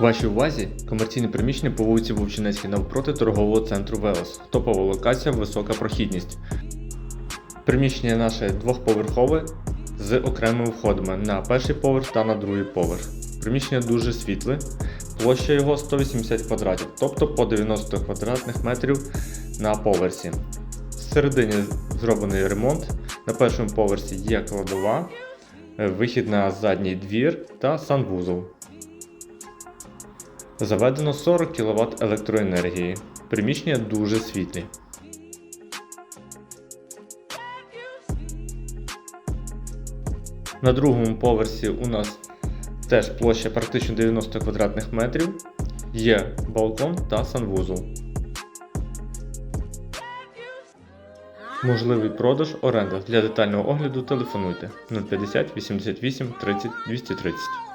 Вашій увазі комерційне приміщення по вулиці Вовчинецькій навпроти торгового центру Велос. Топова локація, висока прохідність. Приміщення наше двохповерхове з окремими входами на перший поверх та на другий поверх. Приміщення дуже світле, площа його 180 квадратів, тобто по 90 квадратних метрів на поверсі. Всередині зроблений ремонт. На першому поверсі є кладова, е, вихід на задній двір та санвузол. Заведено 40 кВт електроенергії. Приміщення дуже світлі. На другому поверсі у нас теж площа практично 90 квадратних метрів. Є балкон та санвузол. Можливий продаж оренда. Для детального огляду телефонуйте 050 88 30 230.